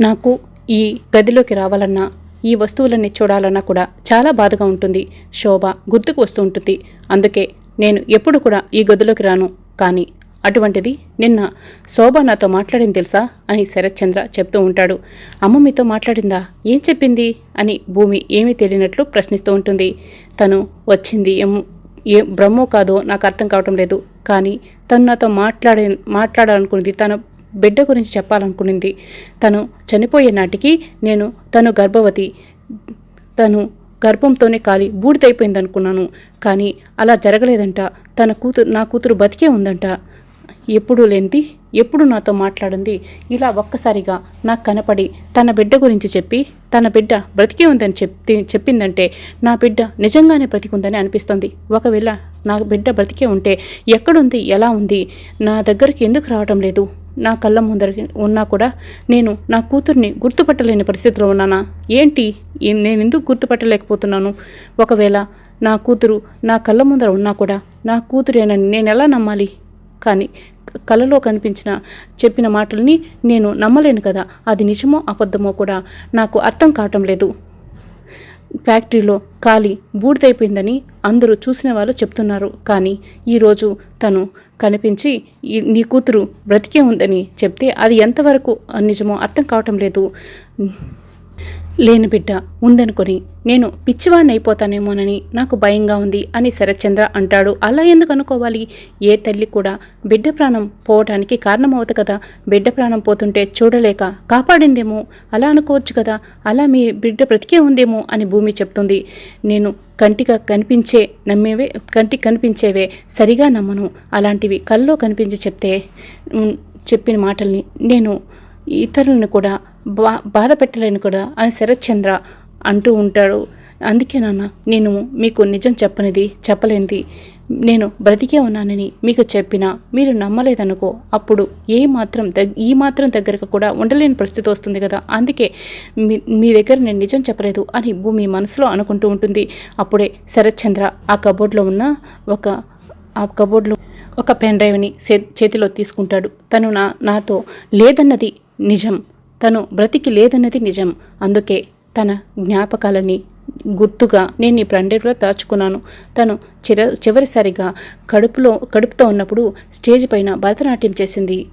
నాకు ఈ గదిలోకి రావాలన్నా ఈ వస్తువులన్నీ చూడాలన్నా కూడా చాలా బాధగా ఉంటుంది. శోభ గుర్తుకు వస్తూ ఉంటుంది. అందుకే నేను ఎప్పుడు కూడా ఈ గదిలోకి రాను. కానీ అటువంటిది నిన్న శోభ నాతో మాట్లాడింది తెలుసా? అని శరత్చంద్ర చెప్తూ ఉంటాడు. అమ్మ మీతో మాట్లాడిందా? ఏం చెప్పింది? అని భూమి ఏమీ తెలియనట్లు ప్రశ్నిస్తూ ఉంటుంది. తను వచ్చింది ఏం ఏ బ్రహ్మో కాదో నాకు అర్థం కావటం లేదు. కానీ తను నాతో మాట్లాడే మాట్లాడాలనుకున్నది తన బిడ్డ గురించి చెప్పాలనుకునింది. తను చనిపోయే నాటికి నేను తను గర్భవతి తను గర్భంతోనే కాలి బూడిదైపోయింది అనుకున్నాను కానీ అలా జరగలేదంట. తన కూతురు నా కూతురు బతికే ఉందంట. ఎప్పుడూ లేనిది ఎప్పుడు నాతో మాట్లాడింది. ఇలా ఒక్కసారిగా నాకు కనపడి తన బిడ్డ గురించి చెప్పి తన బిడ్డ బ్రతికే ఉందని చెప్పి చెప్పిందంటే నా బిడ్డ నిజంగానే బ్రతికుందని అనిపిస్తుంది. ఒకవేళ నా బిడ్డ బ్రతికే ఉంటే ఎక్కడుంది ఎలా ఉంది నా దగ్గరికి ఎందుకు రావడం లేదు? నా కళ్ళ ముందర ఉన్నా కూడా నేను నా కూతుర్ని గుర్తుపట్టలేని పరిస్థితిలో ఉన్నానా? ఏంటి? నేను ఎందుకు గుర్తుపట్టలేకపోతున్నాను? ఒకవేళ నా కూతురు నా కళ్ళ ముందర ఉన్నా కూడా నా కూతురేనని నేను ఎలా నమ్మాలి? కానీ కలలో కనిపించిన చెప్పిన మాటల్ని నేను నమ్మలేను కదా. అది నిజమో అబద్ధమో కూడా నాకు అర్థం కావటం లేదు. ఫ్యాక్టరీలో ఖాళీ బూడిదైపోయిందని అందరూ చూసిన వాళ్ళు చెప్తున్నారు. కానీ ఈరోజు తను కనిపించి నీ కూతురు బ్రతికే ఉందని చెప్తే అది ఎంతవరకు నిజమో అర్థం కావటం లేదు. లేని బిడ్డ ఉందనుకొని నేను పిచ్చివాడిని అయిపోతానేమోనని నాకు భయంగా ఉంది అని శరత్చంద్ర అంటాడు. అలా ఎందుకు అనుకోవాలి? ఏ తల్లి కూడా బిడ్డ ప్రాణం పోవటానికి కారణమవుతుంది కదా. బిడ్డ ప్రాణం పోతుంటే చూడలేక కాపాడిందేమో? అలా అనుకోవచ్చు కదా. అలా మీ బిడ్డ బ్రతికే ఉందేమో అని భూమి చెప్తుంది. నేను కంటిగా కనిపించే నమ్మేవే కంటికి కనిపించేవే సరిగా నమ్మను. అలాంటివి కల్లో కనిపించి చెప్తే చెప్పిన మాటల్ని నేను ఇతరులను కూడా బా బాధ పెట్టలేను కూడా అని శరత్చంద్ర అంటూ ఉంటాడు. అందుకే నాన్న నేను మీకు నిజం చెప్పనిది చెప్పలేనిది. నేను బ్రతికే ఉన్నానని మీకు చెప్పినా మీరు నమ్మలేదనుకో అప్పుడు ఏ మాత్రం దగ్ ఈ మాత్రం దగ్గరకు కూడా ఉండలేని పరిస్థితి వస్తుంది కదా. అందుకే మీ మీ దగ్గర నేను నిజం చెప్పలేదు అని భూమి మనసులో అనుకుంటూ ఉంటుంది. అప్పుడే శరత్చంద్ర ఆ కబోర్డ్లో ఉన్న ఒక ఆ కబోర్డ్లో ఒక పెన్ డ్రైవ్ని చేతిలో తీసుకుంటాడు. తను నా నాతో లేదన్నది నిజం. తను బ్రతికి లేదన్నది నిజం. అందుకే తన జ్ఞాపకాలని గుర్తుగా నేను ఈ పెన్ దాచుకున్నాను. తను చిర చివరిసారిగా కడుపులో కడుపుతో ఉన్నప్పుడు స్టేజ్ పైన భరతనాట్యం చేసింది.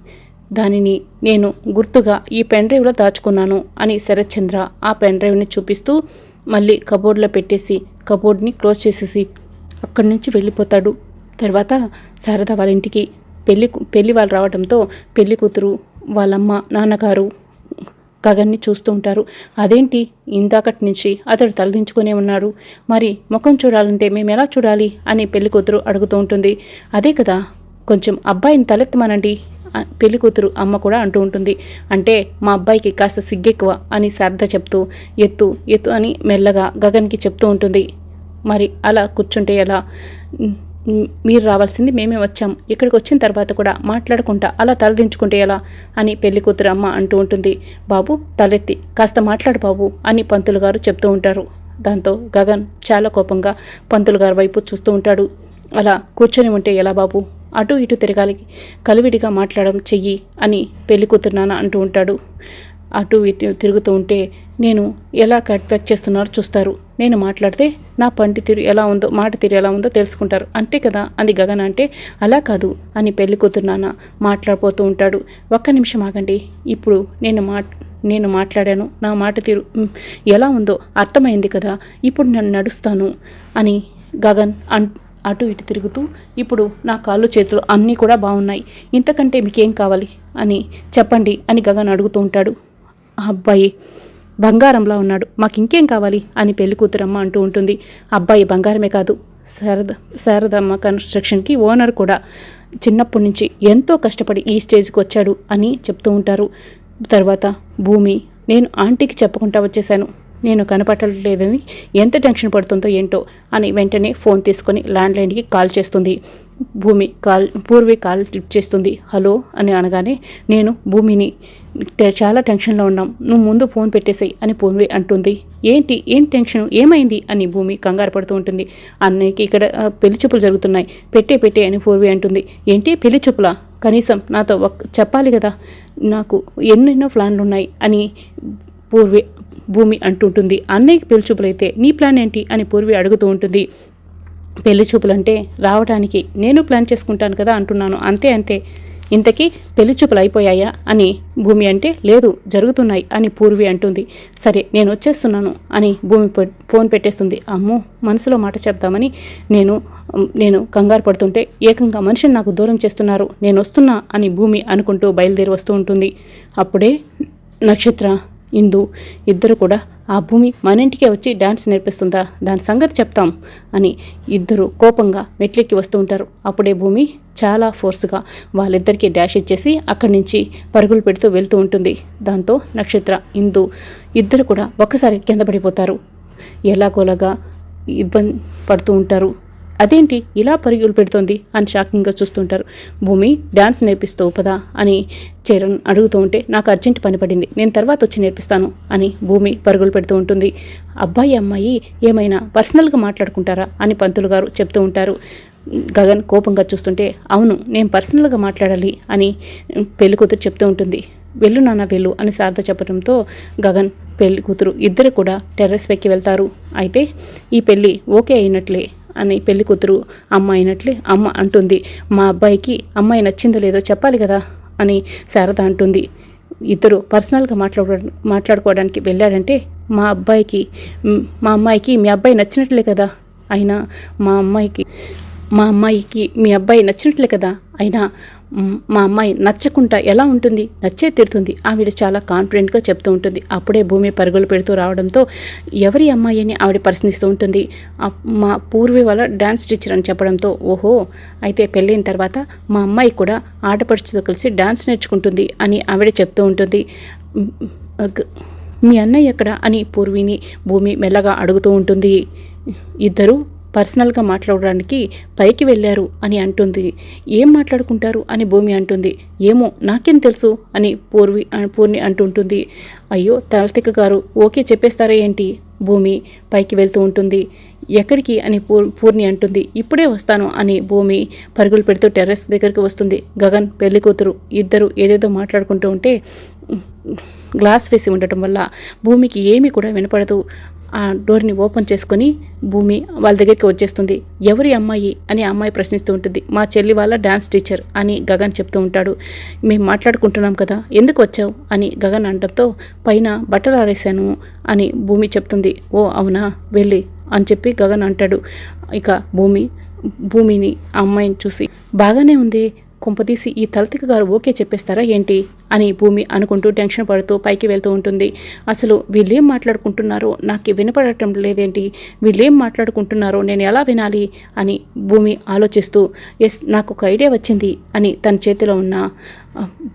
దానిని నేను గుర్తుగా ఈ పెన్ డ్రైవ్లో దాచుకున్నాను అని శరత్చంద్ర ఆ పెన్ డ్రైవ్ని చూపిస్తూ మళ్ళీ కబోర్డ్లో పెట్టేసి కబోర్డ్ని క్లోజ్ చేసేసి అక్కడి నుంచి వెళ్ళిపోతాడు. తర్వాత శారద వాళ్ళ ఇంటికి పెళ్ళి పెళ్ళి వాళ్ళు రావడంతో పెళ్ళి కూతురు వాళ్ళమ్మ నాన్నగారు గగన్ని చూస్తూ ఉంటారు. అదేంటి? ఇందాకటి నుంచి అతడు తలదించుకునే ఉన్నాడు మరి ముఖం చూడాలంటే మేము ఎలా చూడాలి? అని పెళ్ళికూతురు అడుగుతూ ఉంటుంది. అదే కదా కొంచెం అబ్బాయిని తలెత్తమనండి పెళ్ళికూతురు పెళ్ళి కూతురు అమ్మ కూడా అంటూ ఉంటుంది. అంటే మా అబ్బాయికి కాస్త సిగ్గెక్కువ అని శారద చెప్తూ ఎత్తు ఎత్తు అని మెల్లగా గగన్కి చెప్తూ ఉంటుంది. మరి అలా కూర్చుంటే ఎలా? మీరు రావాల్సింది మేమే వచ్చాం. ఇక్కడికి వచ్చిన తర్వాత కూడా మాట్లాడుకుంటా అలా తలదించుకుంటే ఎలా? అని పెళ్ళి కూతురు అమ్మ అంటూ ఉంటుంది. బాబు తలెత్తి. కాస్త మాట్లాడు బాబు అని పంతులు గారు చెప్తూ ఉంటారు. దాంతో గగన్ చాలా కోపంగా పంతులు గారి వైపు చూస్తూ ఉంటాడు. అలా కూర్చొని ఉంటే ఎలా బాబు? అటు ఇటు తిరగాలి. కలివిడిగా మాట్లాడడం చెయ్యి అని పెళ్ళి కూతురు నాన్న అంటూ ఉంటాడు. అటు ఇటు తిరుగుతూ ఉంటే నేను ఎలా కట్బ్యాక్ చేస్తున్నారో చూస్తారు. నేను మాట్లాడితే నా పంటి తీరు ఎలా ఉందో మాట తీరు ఎలా ఉందో తెలుసుకుంటారు. అంతే కదా? అది గగన్ అంటే అలా కాదు అని పెళ్ళి కూతురు నాన్న మాట్లాడిపోతూ ఉంటాడు. ఒక్క నిమిషం ఆగండి. ఇప్పుడు నేను మా నేను మాట్లాడాను. నా మాట తీరు ఎలా ఉందో అర్థమైంది కదా? ఇప్పుడు నేను నడుస్తాను అని గగన్ అన్ అటు ఇటు తిరుగుతూ ఇప్పుడు నా కాళ్ళు చేతులు అన్నీ కూడా బాగున్నాయి. ఇంతకంటే మీకేం కావాలి? అని చెప్పండి అని గగన్ అడుగుతూ ఉంటాడు. ఆ అబ్బాయి బంగారంలా ఉన్నాడు. మాకు ఇంకేం కావాలి? అని పెళ్ళి కూతురమ్మ అంటూ ఉంటుంది. అబ్బాయి బంగారమే కాదు. శారద శారదమ్మ కన్స్ట్రక్షన్కి ఓనర్ కూడా. చిన్నప్పటి నుంచి ఎంతో కష్టపడి ఈ స్టేజ్కి వచ్చాడు అని చెప్తూ ఉంటారు. తర్వాత భూమి నేను ఆంటీకి చెప్పకుండా వచ్చేసాను నేను కనపట్టలేదని ఎంత టెన్షన్ పడుతుందో ఏంటో అని వెంటనే ఫోన్ తీసుకొని ల్యాండ్లైన్కి కాల్ చేస్తుంది. Bhumi call Purvi call lift చేస్తుంది. హలో అని అనగానే నేను భూమిని చాలా టెన్షన్లో ఉన్నాం. నువ్వు ముందు ఫోన్ పెట్టేసాయి అని పూర్వి అంటుంది. ఏంటి? ఏం టెన్షన్? ఏమైంది? అని భూమి కంగారు పడుతూ ఉంటుంది. అన్నయ్యకి ఇక్కడ పెళ్ళి చూపులు జరుగుతున్నాయి. పెట్టే పెట్టే అని పూర్వి అంటుంది. ఏంటి? పెళ్ళి చూపులా? కనీసం నాతో ఒక చెప్పాలి కదా. నాకు ఎన్నెన్నో ప్లాన్లు ఉన్నాయి అని పూర్వి భూమి అంటుంటుంది. అన్నయ్యకి పెళ్ళి చూపులైతే నీ ప్లాన్ ఏంటి అని పూర్వి అడుగుతూ ఉంటుంది. పెళ్ళి చూపులంటే రావడానికి నేను ప్లాన్ చేసుకుంటాను కదా అంటున్నాను. అంతే అంతే. ఇంతకీ పెళ్ళి చూపులు అయిపోయాయా అని భూమి అంటే లేదు జరుగుతున్నాయి అని పూర్వి అంటుంది. సరే నేను వచ్చేస్తున్నాను అని భూమి ఫోన్ పెట్టేస్తుంది. అమ్మో మనసులో మాట చెప్దామని నేను నేను కంగారు పడుతుంటే ఏకంగా మనిషిని నాకు దూరం చేస్తున్నారు. నేను వస్తున్నా అని భూమి అనుకుంటూ బయలుదేరి వస్తూ ఉంటుంది. అప్పుడే నక్షత్ర ఇందు ఇద్దరు కూడా ఆ భూమి మన ఇంటికే వచ్చి డాన్స్ నేర్పిస్తుందా? దాని సంగతి చెప్తాం అని ఇద్దరు కోపంగా మెట్లెక్కి వస్తూ ఉంటారు. అప్పుడే భూమి చాలా ఫోర్స్గా వాళ్ళిద్దరికీ డాష్ ఇచ్చేసి అక్కడి నుంచి పరుగులు పెడుతూ వెళ్తూ ఉంటుంది. దాంతో నక్షత్ర ఇందు ఇద్దరు కూడా ఒక్కసారి కింద పడిపోతారు. ఎలాగోలాగా ఇబ్బంది పడుతూ ఉంటారు. అదేంటి ఇలా పరుగులు పెడుతోంది అని షాకింగ్గా చూస్తుంటారు. భూమి డ్యాన్స్ నేర్పిస్తూ పదా అని చరణ్ అడుగుతూ ఉంటే నాకు అర్జెంట్ పని పడింది. నేను తర్వాత వచ్చి నేర్పిస్తాను అని భూమి పరుగులు పెడుతూ ఉంటుంది. అబ్బాయి అమ్మాయి ఏమైనా పర్సనల్గా మాట్లాడుకుంటారా అని పంతులు గారు చెప్తూ ఉంటారు. గగన్ కోపంగా చూస్తుంటే అవును నేను పర్సనల్గా మాట్లాడాలి అని పెళ్ళి కూతురు చెప్తూ ఉంటుంది. వెళ్ళు నాన్న వెళ్ళు అని శారద చెప్పడంతో గగన్ పెళ్ళి కూతురు ఇద్దరు కూడా టెర్రస్ పైకి వెళ్తారు. అయితే ఈ పెళ్ళి ఓకే అయినట్లే. అని పెళ్ళి కూతురు అమ్మ అయినట్లే అమ్మ అంటుంది. మా అబ్బాయికి అమ్మాయి నచ్చిందో లేదో చెప్పాలి కదా అని శారద అంటుంది. ఇద్దరు పర్సనల్గా మాట్లాడు మాట్లాడుకోవడానికి వెళ్ళాడంటే మా అబ్బాయికి మా అమ్మాయికి మీ అబ్బాయి నచ్చినట్లే కదా అయినా మా అమ్మాయికి మా అమ్మాయికి మీ అబ్బాయి నచ్చినట్లే కదా అయినా మా అమ్మాయి నచ్చకుండా ఎలా ఉంటుంది? నచ్చే తీరుతుంది. ఆవిడ చాలా కాన్ఫిడెంట్గా చెప్తూ ఉంటుంది. అప్పుడే భూమి పరుగులు పెడుతూ రావడంతో ఎవరి అమ్మాయి అని ఆవిడ ప్రశ్నిస్తూ ఉంటుంది. మా పూర్వీ వాళ్ళ డ్యాన్స్ టీచర్ అని చెప్పడంతో ఓహో అయితే పెళ్ళైన తర్వాత మా అమ్మాయి కూడా ఆటపడుచుతో కలిసి డ్యాన్స్ నేర్చుకుంటుంది అని ఆవిడ చెప్తూ ఉంటుంది. మీ అన్నయ్య ఎక్కడ? అని పూర్విని భూమి మెల్లగా అడుగుతూ ఉంటుంది. ఇద్దరు పర్సనల్గా మాట్లాడడానికి పైకి వెళ్ళారు అని అంటుంది. ఏం మాట్లాడుకుంటారు అని భూమి అంటుంది. ఏమో నాకేం తెలుసు అని పూర్వి పూర్ణి అంటుంటుంది. అయ్యో తలతిక గారు ఓకే చెప్పేస్తారా ఏంటి? భూమి పైకి వెళ్తూ ఉంటుంది. ఎక్కడికి? అని పూర్ పూర్ణి అంటుంది. ఇప్పుడే వస్తాను అని భూమి పరుగులు పెడుతూ టెర్రస్ దగ్గరికి వస్తుంది. గగన్ పెళ్ళి కూతురు ఇద్దరు ఏదేదో మాట్లాడుకుంటూ ఉంటే గ్లాస్ వేసి ఉండటం వల్ల భూమికి ఏమీ కూడా వినపడదు. ఆ డోర్ని ఓపెన్ చేసుకొని భూమి వాళ్ళ దగ్గరికి వచ్చేస్తుంది. ఎవరి అమ్మాయి అని అమ్మాయి ప్రశ్నిస్తూ ఉంటుంది. మా చెల్లి వాళ్ళ డాన్స్ టీచర్ అని గగన్ చెప్తూ ఉంటాడు. మేము మాట్లాడుకుంటున్నాం కదా ఎందుకు వచ్చావు అని గగన్ అనడంతో పైన బట్టలు ఆరేశాను అని భూమి చెప్తుంది. ఓ అవునా వెళ్ళి అని చెప్పి గగన్ అంటాడు. ఇక భూమి భూమిని ఆ అమ్మాయిని చూసి బాగానే ఉంది కుంపదీసి ఈ తలతిక గారు ఓకే చెప్పేస్తారా ఏంటి అని భూమి అనుకుంటూ టెన్షన్ పడుతూ పైకి వెళ్తూ ఉంటుంది. అసలు వీళ్ళేం మాట్లాడుకుంటున్నారో? నాకు వినపడటం లేదేంటి? వీళ్ళేం మాట్లాడుకుంటున్నారో? నేను ఎలా వినాలి? అని భూమి ఆలోచిస్తూ ఎస్ నాకు ఒక ఐడియా వచ్చింది అని తన చేతిలో ఉన్న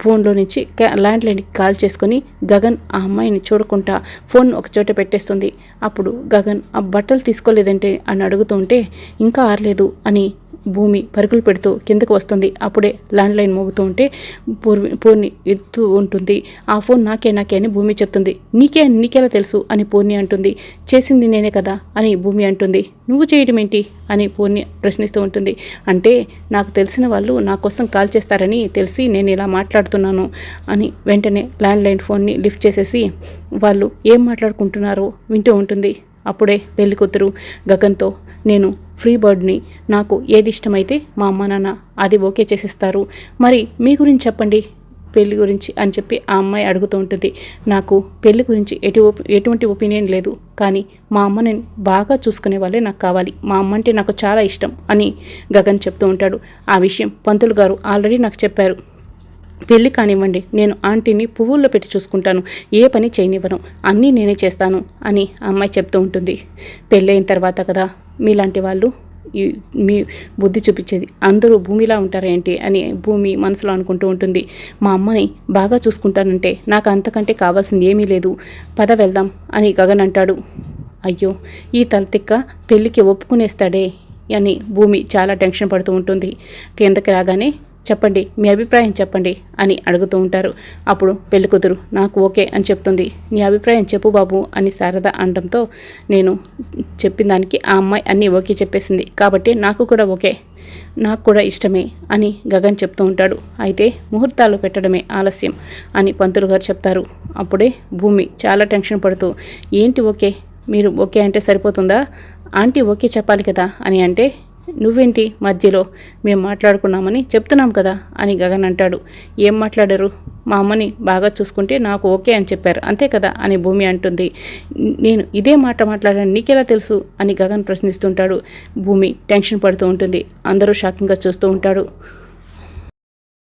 ఫోన్లో నుంచి ల్యాండ్ ల్యాండ్లైన్కి కాల్ చేసుకొని గగన్ ఆ అమ్మాయిని చూడకుండా ఫోన్ ఒక చోట పెట్టేస్తుంది. అప్పుడు గగన్ ఆ బట్టలు తీసుకోలేదంటే? అని అడుగుతూ ఉంటే ఇంకా ఆరలేదు అని భూమి పరుగులు పెడుతూ కిందకు వస్తుంది. అప్పుడే ల్యాండ్ లైన్ మోగుతూ ఉంటే పూర్వి పూర్ణి ఎత్తు ఉంటుంది. ఆ ఫోన్ నాకే నాకే అని భూమి చెప్తుంది. నీకే నీకెలా తెలుసు? అని పూర్ణి అంటుంది. చేసింది నేనే కదా? అని భూమి అంటుంది. నువ్వు చేయడం ఏంటి? అని పూర్ణి ప్రశ్నిస్తూ ఉంటుంది. అంటే నాకు తెలిసిన వాళ్ళు నా కోసం కాల్ చేస్తారని తెలిసి నేను ఇలా మాట్లాడుతున్నాను అని వెంటనే ల్యాండ్ లైన్ ఫోన్ని లిఫ్ట్ చేసేసి వాళ్ళు ఏం మాట్లాడుకుంటున్నారో వింటూ ఉంటుంది. అప్పుడే పెళ్ళి కూతురు గగన్తో నేను ఫ్రీ బర్డ్ని నాకు ఏది ఇష్టమైతే మా అమ్మ నాన్న అది ఓకే చేసేస్తారు. మరి మీ గురించి చెప్పండి. పెళ్ళి గురించి అని చెప్పి ఆ అమ్మాయి అడుగుతూ ఉంటుంది. నాకు పెళ్ళి గురించి ఎటు ఎటువంటి ఒపీనియన్ లేదు. కానీ మా అమ్మని బాగా చూసుకునే వాళ్ళే నాకు కావాలి. మా అమ్మ అంటే నాకు చాలా ఇష్టం అని గగన్ చెప్తూ ఉంటాడు. ఆ విషయం పంతులు గారు ఆల్రెడీ నాకు చెప్పారు. పెళ్ళి కానివ్వండి నేను ఆంటీని పువ్వుల్లో పెట్టి చూసుకుంటాను. ఏ పని చేయనివ్వను. అన్నీ నేనే చేస్తాను అని ఆ అమ్మాయి చెప్తూ ఉంటుంది. పెళ్ళైన తర్వాత కదా మీలాంటి వాళ్ళు ఈ మీ బుద్ధి చూపించేది. అందరూ భూమిలా ఉంటారేంటి అని భూమి మనసులో అనుకుంటూ ఉంటుంది. మా అమ్మని బాగా చూసుకుంటానంటే నాకు అంతకంటే కావాల్సింది ఏమీ లేదు. పద వెళ్దాం అని గగన్ అంటాడు. అయ్యో ఈ తలతిక్క పెళ్ళికి ఒప్పుకునేస్తాడే అని భూమి చాలా టెన్షన్ పడుతూ ఉంటుంది. కిందకి రాగానే చెప్పండి మీ అభిప్రాయం చెప్పండి అని అడుగుతూ ఉంటారు. అప్పుడు పెళ్ళికూతురు నాకు ఓకే అని చెప్తుంది. నీ అభిప్రాయం చెప్పు బాబు అని శారద అనడంతో నేను చెప్పిన దానికి ఆ అమ్మాయి అన్నీ ఓకే చెప్పేసింది. కాబట్టి నాకు కూడా ఓకే నాకు కూడా ఇష్టమే అని గగన్ చెప్తూ ఉంటాడు. అయితే ముహూర్తాలు పెట్టడమే ఆలస్యం అని పంతులు గారు చెప్తారు. అప్పుడే భూమి చాలా టెన్షన్ పడుతూ ఏంటి ఓకే? మీరు ఓకే అంటే సరిపోతుందా? ఆంటీ ఓకే చెప్పాలి కదా అని అంటే నువ్వేంటి మధ్యలో? మేము మాట్లాడుకున్నామని చెప్తున్నాం కదా అని గగన్ అంటాడు. ఏం మాట్లాడారు? మా అమ్మని బాగా చూసుకుంటే నాకు ఓకే అని చెప్పారు. అంతే కదా అని భూమి అంటుంది. నేను ఇదే మాట మాట్లాడాను నీకెలా తెలుసు? అని గగన్ ప్రశ్నిస్తుంటాడు. భూమి టెన్షన్ పడుతూ ఉంటుంది. అందరూ షాకింగ్గా చూస్తూ ఉంటాడు